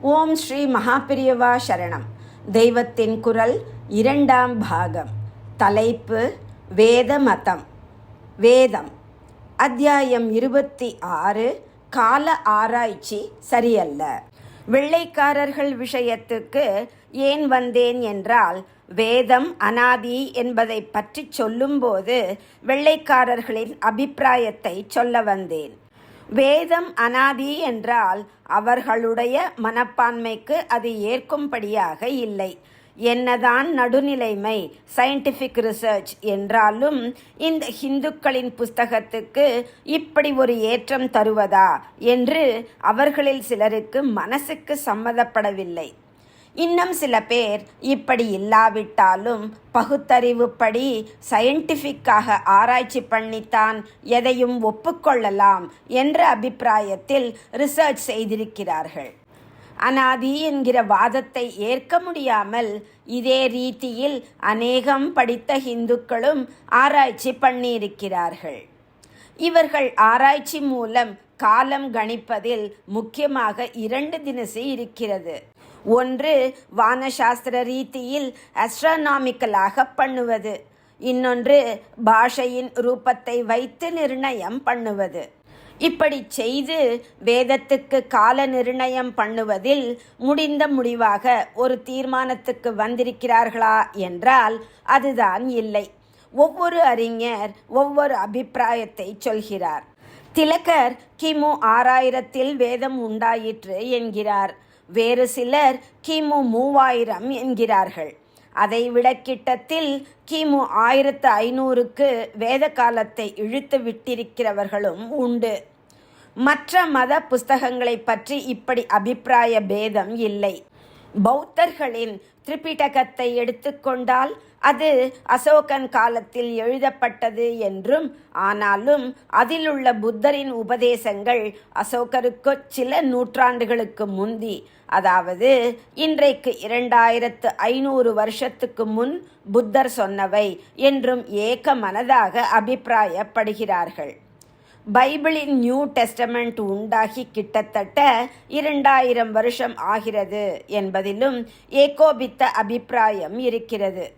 ஓம் ஸ்ரீ மகாபிரியவா சரணம். தெய்வத்தின் குரல் இரண்டாம் பாகம். தலைப்பு வேத மதம் வேதம். அத்தியாயம் இருபத்தி ஆறு. கால ஆராய்ச்சி சரியல்ல. வெள்ளைக்காரர்கள் விஷயத்துக்கு ஏன் வந்தேன் என்றால் வேதம் அனாதி என்பதை பற்றி சொல்லும்போது வெள்ளைக்காரர்களின் அபிப்பிராயத்தை சொல்ல வந்தேன். வேதம் அனாதி என்றால் அவர்களுடைய மனப்பான்மைக்கு அது ஏற்கும்படியாக இல்லை. என்னதான் நடுநிலைமை சயின்டிஃபிக் ரிசர்ச் என்றாலும் இந்த இந்துக்களின் புஸ்தகத்துக்கு இப்படி ஒரு ஏற்றம் தருவதா என்று அவர்களில் சிலருக்கு மனசுக்கு சம்மதப்படவில்லை. இன்னும் சில பேர் இப்படி இல்லாவிட்டாலும் பகுத்தறிவுப்படி சயின்டிஃபிக்காக ஆராய்ச்சி பண்ணித்தான் எதையும் ஒப்புக்கொள்ளலாம் என்ற அபிப்பிராயத்தில் ரிசர்ச் செய்திருக்கிறார்கள். அனாதி என்கிற வாதத்தை ஏற்க முடியாமல் இதே ரீதியில் அநேகம் படித்த இந்துக்களும் ஆராய்ச்சி பண்ணியிருக்கிறார்கள். இவர்கள் ஆராய்ச்சி மூலம் காலம் கணிப்பதில் முக்கியமாக இரண்டு தினசு இருக்கிறது. ஒன்று வானசாஸ்திர ரீதியில் அஸ்ட்ரானாமிக்கலாக பண்ணுவது. இன்னொன்று பாஷையின் ரூபத்தை வைத்து நிர்ணயம் பண்ணுவது. இப்படி செய்து வேதத்துக்கு கால நிர்ணயம் பண்ணுவதில் முடிந்த முடிவாக ஒரு தீர்மானத்துக்கு வந்திருக்கிறார்களா என்றால் அதுதான் இல்லை. ஒவ்வொரு அறிஞர் ஒவ்வொரு அபிப்பிராயத்தை சொல்கிறார். திலகர் கிமு ஆறாயிரத்தில் வேதம் உண்டாயிற்று என்கிறார். வேறு சிலர் கிமு மூவாயிரம் என்கிறார்கள். அதைவிட கிட்டத்தில் கிமு ஆயிரத்து ஐநூறுக்கு வேத காலத்தை இழுத்து விட்டிருக்கிறவர்களும் உண்டு. மற்ற மத புஸ்தகங்களை பற்றி இப்படி அபிப்பிராய பேதம் இல்லை. பௌத்தர்களின் திரிபிடகத்தை எடுத்துக்கொண்டால் அது அசோகன் காலத்தில் எழுதப்பட்டது என்றும் ஆனாலும் அதிலுள்ள புத்தரின் உபதேசங்கள் அசோகருக்கு சில நூற்றாண்டுகளுக்கு முந்தி அதாவது இன்றைக்கு இரண்டாயிரத்து ஐநூறு வருஷத்துக்கு முன் புத்தர் சொன்னவை என்றும் ஏக மனதாக அபிப்பிராயப்படுகிறார்கள். பைபிளின் நியூ டெஸ்டமெண்ட் உண்டாகி கிட்டத்தட்ட இரண்டாயிரம் வருஷம் ஆகிறது என்பதிலும் ஏகோபித்த அபிப்பிராயம் இருக்கிறது.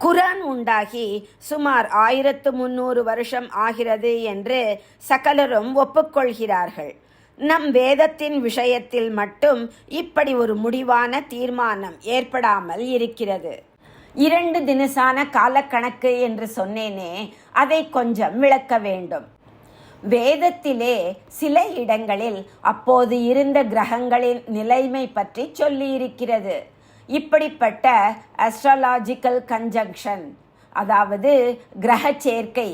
குரான் உண்டாகி சுமார் ஆயிரத்து முன்னூறு வருஷம் ஆகிறது என்று சகலரும் ஒப்புக்கொள்கிறார்கள். நம் வேதத்தின் விஷயத்தில் மட்டும் இப்படி ஒரு முடிவான தீர்மானம் ஏற்படாமல் இருக்கிறது. இரண்டு தினசான காலக்கணக்கு என்று சொன்னேனே அதை கொஞ்சம் விளக்க வேண்டும். வேதத்திலே சில இடங்களில் அப்போது இருந்த கிரகங்களின் நிலைமை பற்றி சொல்லியிருக்கிறது. இப்படிப்பட்ட அஸ்ட்ராலாஜிக்கல் கன்ஜங்ஷன் அதாவது கிரக சேர்க்கை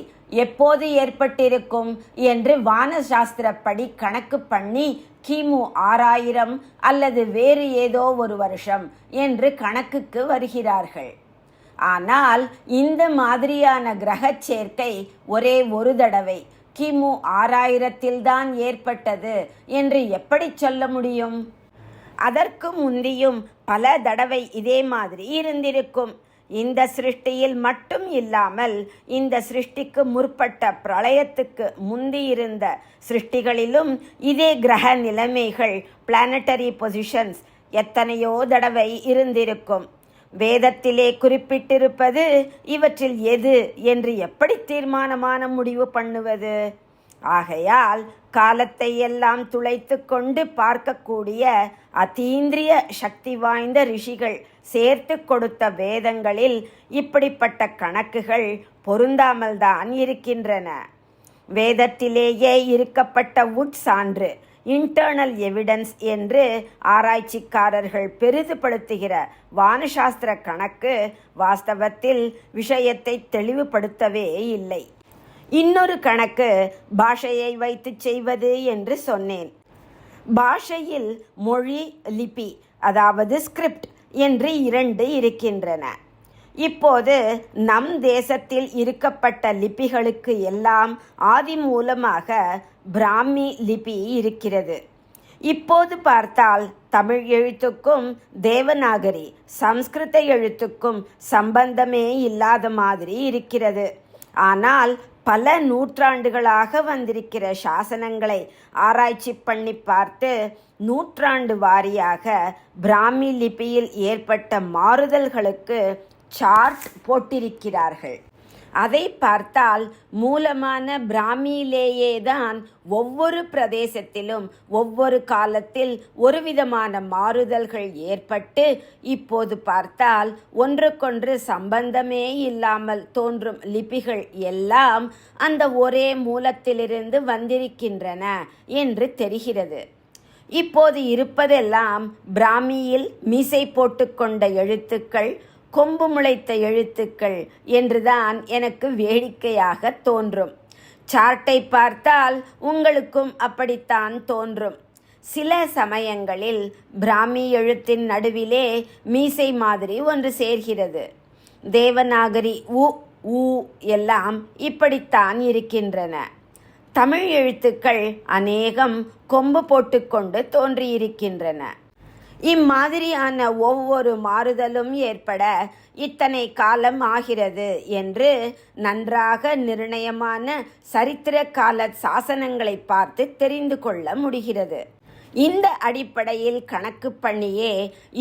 எப்போது ஏற்பட்டிருக்கும் என்று வானசாஸ்திரப்படி கணக்கு பண்ணி கிமு ஆறாயிரம் அல்லது வேறு ஏதோ ஒரு வருஷம் என்று கணக்குக்கு வருகிறார்கள். ஆனால் இந்த மாதிரியான கிரக சேர்க்கை ஒரே ஒரு தடவை கிமு ஆறாயிரத்தில்தான் ஏற்பட்டது என்று எப்படி சொல்ல முடியும்? அதற்கு முந்தியும் பல தடவை இதே மாதிரி இருந்திருக்கும். இந்த சிருஷ்டியில் மட்டும் இல்லாமல் இந்த சிருஷ்டிக்கு முற்பட்ட பிரளயத்துக்கு முந்தியிருந்த சிருஷ்டிகளிலும் இதே கிரக நிலைமைகள் பிளானட்டரி பொசிஷன்ஸ் எத்தனையோ தடவை இருந்திருக்கும். வேதத்திலே குறிப்பிட்டிருப்பது இவற்றில் எது என்று எப்படி தீர்மானமான முடிவு பண்ணுவது? ஆகையால் காலத்தை எல்லாம் துளைத்து கொண்டு பார்க்கக்கூடிய அதீந்திரிய சக்தி வாய்ந்த ரிஷிகள் சேர்த்து கொடுத்த வேதங்களில் இப்படிப்பட்ட கணக்குகள் பொருந்தாமல் தான் இருக்கின்றன. வேதத்திலேயே இருக்கப்பட்ட உட்சான்று இன்டர்னல் எவிடன்ஸ் என்று ஆராய்ச்சிக்காரர்கள் பெரிதுபடுத்துகிற வானசாஸ்திர கணக்கு வாஸ்தவத்தில் விஷயத்தை தெளிவுபடுத்தவே இல்லை. இன்னொரு கணக்கு பாஷையை வைத்து செய்வது என்று சொன்னேன். பாஷையில் மொழி லிபி அதாவது ஸ்கிரிப்ட் என்று இரண்டு இருக்கின்றன. இப்போது நம் தேசத்தில் இருக்கப்பட்ட லிபிகளுக்கு எல்லாம் ஆதி மூலமாக பிராமி லிபி இருக்கிறது. இப்போது பார்த்தால் தமிழ் எழுத்துக்கும் தேவநாகரி சம்ஸ்கிருத எழுத்துக்கும் சம்பந்தமே இல்லாத மாதிரி இருக்கிறது. ஆனால் பல நூற்றாண்டுகளாக வந்திருக்கிற சாசனங்களை ஆராய்ச்சி பண்ணி பார்த்து நூற்றாண்டு வாரியாக பிராமி லிபியில் ஏற்பட்ட மாறுதல்களுக்கு சார்ட் போட்டிருக்கிறார்கள். அதை பார்த்தால் மூலமான பிராமியிலேயே தான் ஒவ்வொரு பிரதேசத்திலும் ஒவ்வொரு காலத்தில் ஒரு விதமான மாறுதல்கள் ஏற்பட்டு இப்போது பார்த்தால் ஒன்றுக்கொன்று சம்பந்தமே இல்லாமல் தோன்றும் லிபிகள் எல்லாம் அந்த ஒரே மூலத்திலிருந்து வந்திருக்கின்றன என்று தெரிகிறது. இப்போது இருப்பதெல்லாம் பிராமியில் மீசை போட்டுக்கொண்ட எழுத்துக்கள் கொம்பு முளைத்த எழுத்துக்கள் என்றுதான் எனக்கு வேடிக்கையாக தோன்றும். சார்ட்டை பார்த்தால் உங்களுக்கும் அப்படித்தான் தோன்றும். சில சமயங்களில் பிராமி எழுத்தின் நடுவிலே மீசை மாதிரி ஒன்று சேர்கிறது. தேவநாகரி உ ஊ எல்லாம் இப்படித்தான் இருக்கின்றன. தமிழ் எழுத்துக்கள் அநேகம் கொம்பு போட்டுக்கொண்டு தோன்றியிருக்கின்றன. இம்மாதிரியான ஒவ்வொரு மாறுதலும் ஏற்பட இத்தனை காலம் ஆகிறது என்று நன்றாக நிர்ணயமான சரித்திர கால சாசனங்களை பார்த்து தெரிந்து கொள்ள முடிகிறது. இந்த அடிப்படையில் கணக்கு பண்ணியே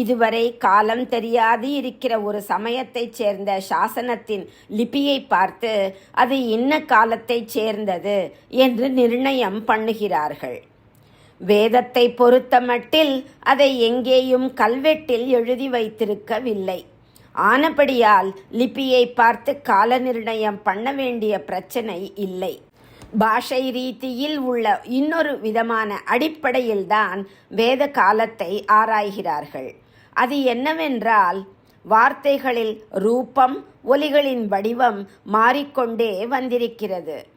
இதுவரை காலம் தெரியாது இருக்கிற ஒரு சமயத்தைச் சேர்ந்த சாசனத்தின் லிபியை பார்த்து அது இன்ன காலத்தைச் சேர்ந்தது என்று நிர்ணயம் பண்ணுகிறார்கள். வேதத்தை பொறுத்தமட்டில் அதை எங்கேயும் கல்வெட்டில் எழுதி வைத்திருக்கவில்லை. ஆனபடியால் லிபியை பார்த்து கால நிர்ணயம் பண்ண வேண்டிய பிரச்சனை இல்லை. பாஷை ரீதியில் உள்ள இன்னொரு விதமான அடிப்படையில்தான் வேத காலத்தை ஆராய்கிறார்கள். அது என்னவென்றால் வார்த்தைகளில் ரூபம் ஒலிகளின் வடிவம் மாறிக்கொண்டே வந்திருக்கிறது.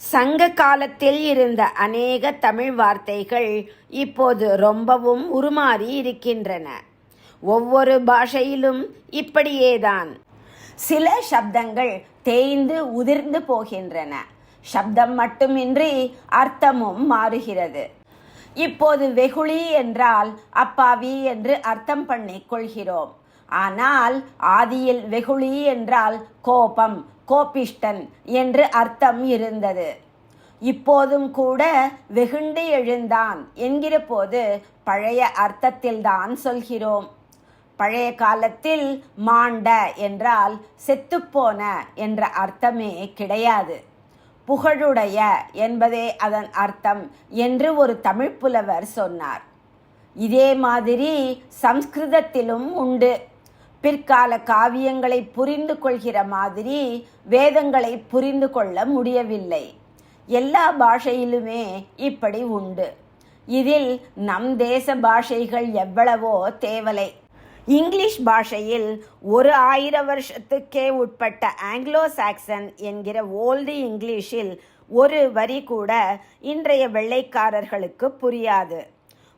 சங்க காலத்தில் இருந்த அநேக தமிழ் வார்த்தைகள் இப்போது ரொம்பவும் உருமாறி இருக்கின்றன. ஒவ்வொரு பாஷையிலும் இப்படியேதான். சில சப்தங்கள் தேய்ந்து உதிர்ந்து போகின்றன. சப்தம் மட்டுமின்றி அர்த்தமும் மாறுகிறது. இப்போது வெகுளி என்றால் அப்பாவி என்று அர்த்தம் பண்ணிக் கொள்கிறோம். ஆனால் ஆதியில் வெகுளி என்றால் கோபம் கோபிஷ்டன் என்று அர்த்தம் இருந்தது. இப்போதும் கூட வெகுண்டு எழுந்தான் என்கிற போது பழைய அர்த்தத்தில்தான் சொல்கிறோம். பழைய காலத்தில் மாண்ட என்றால் செத்துப்போன என்ற அர்த்தமே கிடையாது. புகழுடைய என்பதே அதன் அர்த்தம் என்று ஒரு தமிழ் புலவர் சொன்னார். இதே மாதிரி சம்ஸ்கிருதத்திலும் உண்டு. பிற்கால காவியங்களை புரிந்து கொள்கிற மாதிரி வேதங்களை புரிந்து கொள்ள முடியவில்லை. எல்லா பாஷையிலுமே இப்படி உண்டு. இதில் நம் தேச பாஷைகள் எவ்வளவோ தேவலை. இங்கிலீஷ் பாஷையில் ஒரு ஆயிரம் வருஷத்துக்கே உட்பட்ட ஆங்கிலோ சாக்சன் என்கிற ஓல்டு இங்கிலீஷில் ஒரு வரி கூட இன்றைய வெள்ளைக்காரர்களுக்கு புரியாது.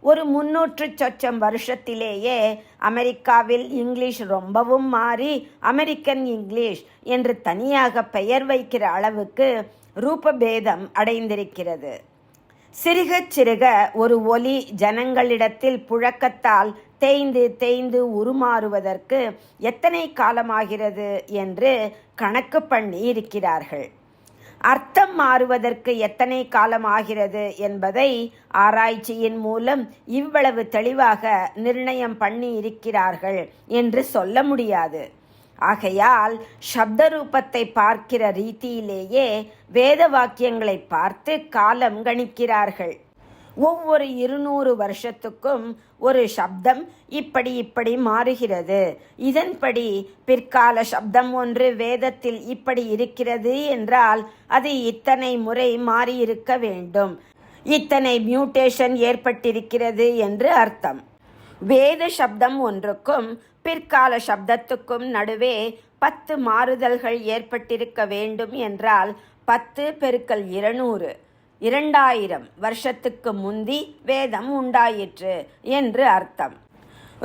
ஒரு முன்னூற்று சொச்சம் வருஷத்திலேயே அமெரிக்காவில் இங்கிலீஷ் ரொம்பவும் மாறி அமெரிக்கன் இங்கிலீஷ் என்று தனியாக பெயர் வைக்கிற அளவுக்கு ரூபபேதம் அடைந்திருக்கிறது. சிறுக சிறுக ஒரு ஒலி ஜனங்களிடத்தில் புழக்கத்தால் தேய்ந்து தேய்ந்து உருமாறுவதற்கு எத்தனை காலமாகிறது என்று கணக்கு பண்ணி இருக்கிறார்கள். அர்த்தம் மாறுவதற்கு எத்தனை காலம் ஆகிறது என்பதை ஆராய்ச்சியின் மூலம் இவ்வளவு தெளிவாக நிர்ணயம் பண்ணி இருக்கிறார்கள் என்று சொல்ல முடியாது. ஆகையால் சப்த ரூபத்தை பார்க்கிற ரீதியிலேயே வேத வாக்கியங்களை பார்த்து காலம் கணிக்கிறார்கள். ஒவ்வொரு இருநூறு வருஷத்துக்கும் ஒரு சப்தம் இப்படி இப்படி மாறுகிறது. இதன்படி பிற்கால சப்தம் ஒன்று வேதத்தில் இப்படி இருக்கிறது என்றால் அது இத்தனை முறை மாறியிருக்க வேண்டும். இத்தனை மியூட்டேஷன் ஏற்பட்டிருக்கிறது என்று அர்த்தம். வேத சப்தம் ஒன்றுக்கும் பிற்கால சப்தத்துக்கும் நடுவே பத்து மாறுதல்கள் ஏற்பட்டிருக்க வேண்டும் என்றால் பத்து பெருக்கல் இருநூறு. இரண்டாயிரம் வருஷத்துக்கு முந்தி வேதம் உண்டாயிற்று என்று அர்த்தம்.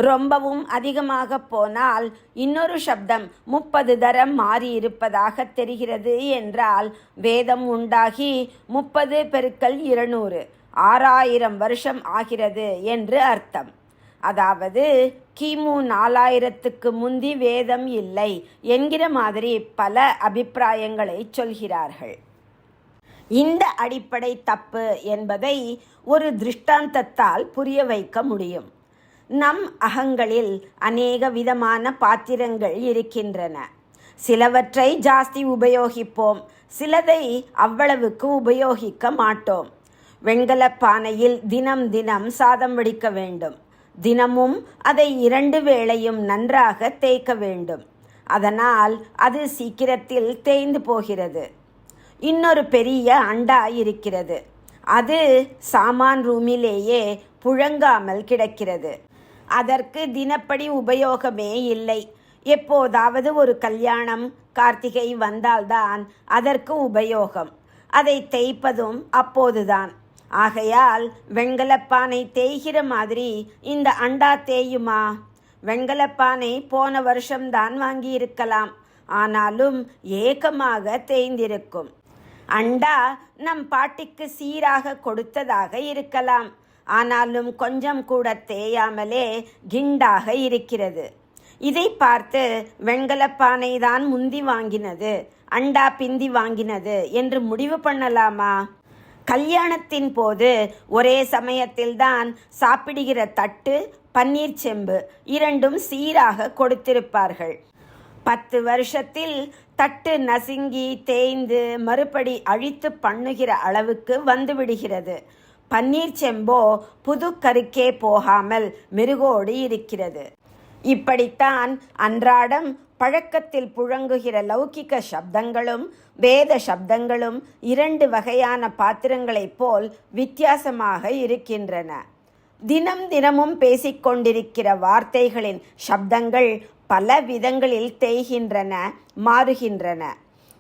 ரொம்பவும் அதிகமாக போனால் இன்னொரு சப்தம் முப்பது தரம் மாறியிருப்பதாக தெரிகிறது என்றால் வேதம் உண்டாகி முப்பது பெருக்கல் இருநூறு ஆறாயிரம் வருஷம் ஆகிறது என்று அர்த்தம். அதாவது கிமு நாலாயிரத்துக்கு முந்தி வேதம் இல்லை என்கிற மாதிரி பல அபிப்பிராயங்களை சொல்கிறார்கள். இந்த அடிப்படை தப்பு என்பதை ஒரு திருஷ்டாந்தத்தால் புரிய வைக்க முடியும். நம் அகங்களில் அநேக விதமான பாத்திரங்கள் இருக்கின்றன. சிலவற்றை ஜாஸ்தி உபயோகிப்போம். சிலதை அவ்வளவுக்கு உபயோகிக்க மாட்டோம். வெண்கலப்பானையில் தினம் தினம் சாதம் வடிக்க வேண்டும். தினமும் அதை இரண்டு வேளையும் நன்றாக தேய்க்க வேண்டும். அதனால் அது சீக்கிரத்தில் தேய்ந்து போகிறது. இன்னொரு பெரிய அண்டா இருக்கிறது அது சாமான் ரூமிலேயே புழங்காமல் கிடக்கிறது. அதற்கு தினப்படி உபயோகமே இல்லை. எப்போதாவது ஒரு கல்யாணம் கார்த்திகை வந்தால்தான் அதற்கு உபயோகம். அதை தேய்ப்பதும் அப்போதுதான். ஆகையால் வெண்கலப்பானை தேய்கிற மாதிரி இந்த அண்டா தேயுமா? வெண்கலப்பானை போன வருஷம்தான் வாங்கியிருக்கலாம். ஆனாலும் ஏக்கமாக தேய்ந்திருக்கும். அண்டா நம் பாட்டிக்கு சீராக கொடுத்ததாக இருக்கலாம். ஆனாலும் கொஞ்சம் கூட தேயாமலே கிண்டாக இருக்கிறது. இதை பார்த்து வெண்கலப்பானை தான் முந்தி வாங்கினது. அண்டா பிந்தி வாங்கினது என்று முடிவு பண்ணலாமா? கல்யாணத்தின் போது ஒரே சமயத்தில்தான் சாப்பிடுகிற தட்டு பன்னீர் செம்பு இரண்டும் சீராக கொடுத்திருப்பார்கள். பத்து வருஷத்தில் தட்டு நசுங்கி தேய்ந்து மறுபடி அழித்து பண்ணுகிற அளவுக்கு வந்துவிடுகிறது. பன்னீர் செம்போ புது கருக்கே போகாமல் மெருகோடு இருக்கிறது. இப்படித்தான் அன்றாடம் பழக்கத்தில் புழங்குகிற லௌகிக சப்தங்களும் வேத சப்தங்களும் இரண்டு வகையான பாத்திரங்களைப் போல் வித்தியாசமாக இருக்கின்றன. தினம் தினமும் பேசிக்கொண்டிருக்கிற வார்த்தைகளின் சப்தங்கள் பல விதங்களில் தேய்கின்றன மாறுகின்றன.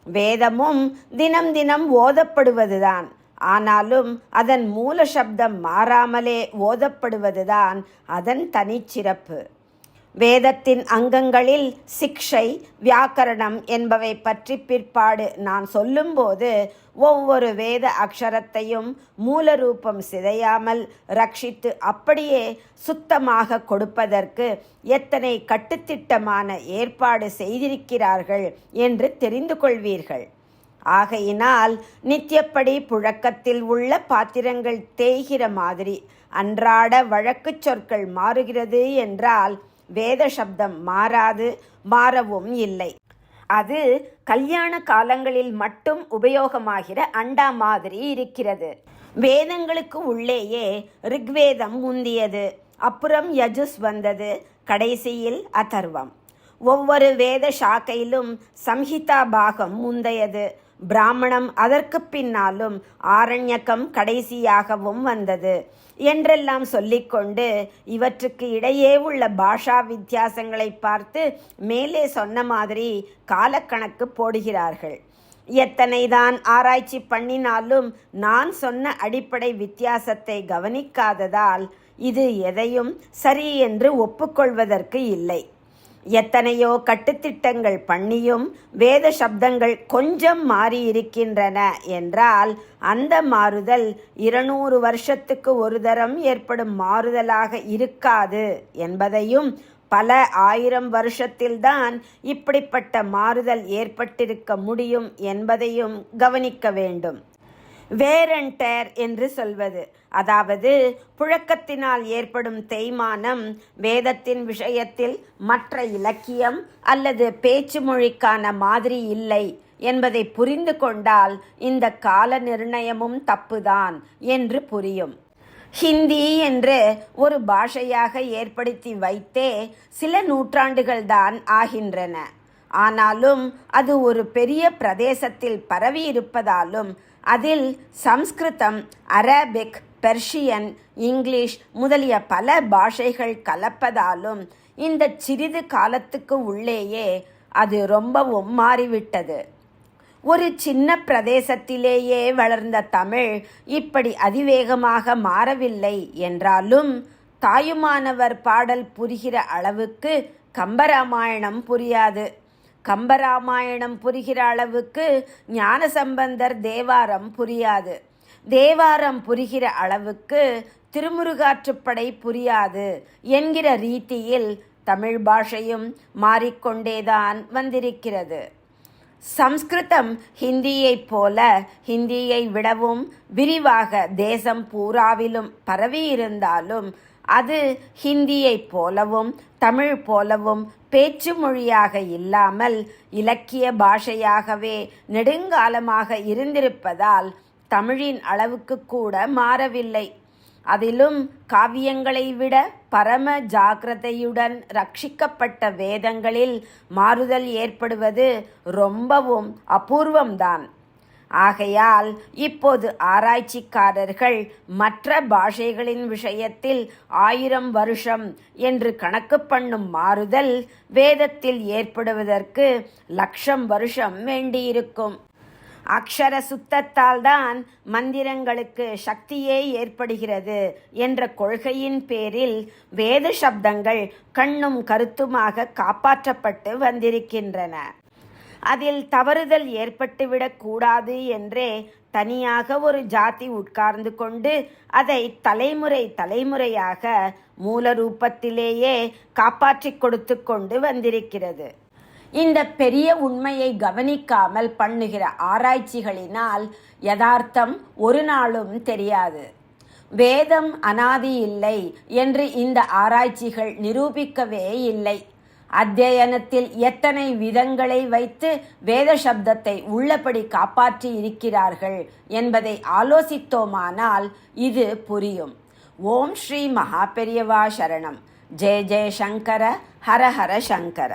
வேதமும் தினம் தினம் ஓதப்படுவதுதான். ஆனாலும் அதன் மூல சப்தம் மாறாமலே ஓதப்படுவதுதான் அதன் தனிச்சிறப்பு. வேதத்தின் அங்கங்களில் சிக்ஷை வியாக்கரணம் என்பவை பற்றி பிற்பாடு நான் சொல்லும்போது ஒவ்வொரு வேத அக்ஷரத்தையும் மூலரூபம் சிதையாமல் ரட்சித்து அப்படியே சுத்தமாக கொடுப்பதற்கு எத்தனை கட்டுத்திட்டமான ஏற்பாடு செய்திருக்கிறார்கள் என்று தெரிந்து கொள்வீர்கள். ஆகையினால் நித்தியப்படி புழக்கத்தில் உள்ள பாத்திரங்கள் தேய்கிற மாதிரி அன்றாட வழக்குச் சொற்கள் மாறுகிறது என்றால் வேத சப்தம் மாறாது மாறவும் இல்லை. அது கல்யாண காலங்களில் மட்டும் உபயோகமாகிற அண்டா மாதிரி இருக்கிறது. வேதங்களுக்கு உள்ளேயே ரிக்வேதம் முந்தியது. அப்புறம் யஜுஸ் வந்தது கடைசியில் அதர்வம். ஒவ்வொரு வேத சாக்கையிலும் சம்ஹிதா பாகம் முந்தையது. பிராமணம் அதற்கு பின்னாலும் ஆரண்யக்கம் கடைசியாகவும் வந்தது. என்றெல்லாம் சொல்லிக்கொண்டு இவற்றுக்கு இடையே உள்ள பாஷா வித்தியாசங்களை பார்த்து மேலே சொன்ன மாதிரி காலக்கணக்கு போடுகிறார்கள். எத்தனைதான் ஆராய்ச்சி பண்ணினாலும் நான் சொன்ன அடிப்படை வித்தியாசத்தை கவனிக்காததால் இது எதையும் சரி என்று ஒப்புக்கொள்வதற்கு இல்லை. எத்தனையோ கட்டுத்திட்டங்கள் பண்ணியும் வேத சப்தங்கள் கொஞ்சம் மாறி இருக்கின்றன என்றால் அந்த மாறுதல் இருநூறு வருஷத்துக்கு ஒரு தரம் ஏற்படும் மாறுதலாக இருக்காது என்பதையும் பல ஆயிரம் வருஷத்தில்தான் இப்படிப்பட்ட மாறுதல் ஏற்பட்டிருக்க முடியும் என்பதையும் கவனிக்க வேண்டும். வேரண்டர் என்று சொல்வது. அதாவது புழக்கத்தினால் ஏற்படும் தேய்மானம் வேதத்தின் விஷயத்தில் மற்ற இலக்கியம் அல்லது பேச்சு மொழிக்கான மாதிரி இல்லை என்பதை புரிந்து கொண்டால் இந்த கால நிர்ணயமும் தப்புதான் என்று புரியும். ஹிந்தி என்று ஒரு பாஷையாக ஏற்படுத்தி வைத்தே சில நூற்றாண்டுகள்தான் ஆகின்றன. ஆனாலும் அது ஒரு பெரிய பிரதேசத்தில் பரவி இருப்பதாலும் அதில் சம்ஸ்கிருதம் அரபிக் பெர்ஷியன் இங்கிலீஷ் முதலிய பல பாஷைகள் கலப்பதாலும் இந்த சிறிது காலத்துக்கு உள்ளேயே அது ரொம்பவும் மாறிவிட்டது. ஒரு சின்ன பிரதேசத்திலேயே வளர்ந்த தமிழ் இப்படி அதிவேகமாக மாறவில்லை என்றாலும் தாயுமானவர் பாடல் புரிகிற அளவுக்கு கம்பராமாயணம் புரியாது. கம்பராமாயணம் புரிகிற அளவுக்கு ஞானசம்பந்தர் தேவாரம் புரியாது. தேவாரம் புரிகிற அளவுக்கு திருமுருகாற்றுப்படை புரியாது என்கிற ரீதியில் தமிழ் பாஷையும் மாறிக்கொண்டேதான் வந்திருக்கிறது. சம்ஸ்கிருதம் ஹிந்தியைப் போல ஹிந்தியை விடவும் விரிவாக தேசம் பூராவிலும் பரவியிருந்தாலும் அது ஹிந்தியைப் போலவும் தமிழ் போலவும் பேச்சு மொழியாக இல்லாமல் இலக்கிய பாஷையாகவே நெடுங்காலமாக இருந்திருப்பதால் தமிழின் அளவுக்கு கூட மாறவில்லை. அதிலும் காவியங்களை விட பரம ஜாக்கிரதையுடன் ரட்சிக்கப்பட்ட வேதங்களில் மாறுதல் ஏற்படுவது ரொம்பவும் அபூர்வம்தான். ஆகையால் இப்போது ஆராய்ச்சிக்காரர்கள் மற்ற பாஷைகளின் விஷயத்தில் ஆயிரம் வருஷம் என்று கணக்கு பண்ணும் மாறுதல் வேதத்தில் ஏற்படுவதற்கு லட்சம் வருஷம் வேண்டியிருக்கும். அக்ஷர சுத்தத்தால் தான் மந்திரங்களுக்கு சக்தியே ஏற்படுகிறது என்ற கொள்கையின் பேரில் வேத சப்தங்கள் கண்ணும் கருத்துமாக காப்பாற்றப்பட்டு வந்திருக்கின்றன. அதில் தவறுதல் ஏற்பட்டுவிடக்கூடாது என்றே தனியாக ஒரு ஜாதி உட்கார்ந்து கொண்டு அதை தலைமுறை தலைமுறையாக மூல ரூபத்திலேயே காப்பாற்றிக் கொடுத்து கொண்டு வந்திருக்கிறது. இந்த பெரிய உண்மையை கவனிக்காமல் பண்ணுகிற ஆராய்ச்சிகளினால் யதார்த்தம் ஒரு நாளும் தெரியாது. வேதம் அனாதி இல்லை என்று இந்த ஆராய்ச்சிகள் நிரூபிக்கவே இல்லை. அத்தியனத்தில் எத்தனை விதங்களை வைத்து வேத சப்தத்தை உள்ளபடி காப்பாற்றி இருக்கிறார்கள் என்பதை ஆலோசித்தோமானால் இது புரியும். ஓம் ஸ்ரீ மகா பெரியவா சரணம். ஜெய ஜெய சங்கர ஹர ஹர சங்கர.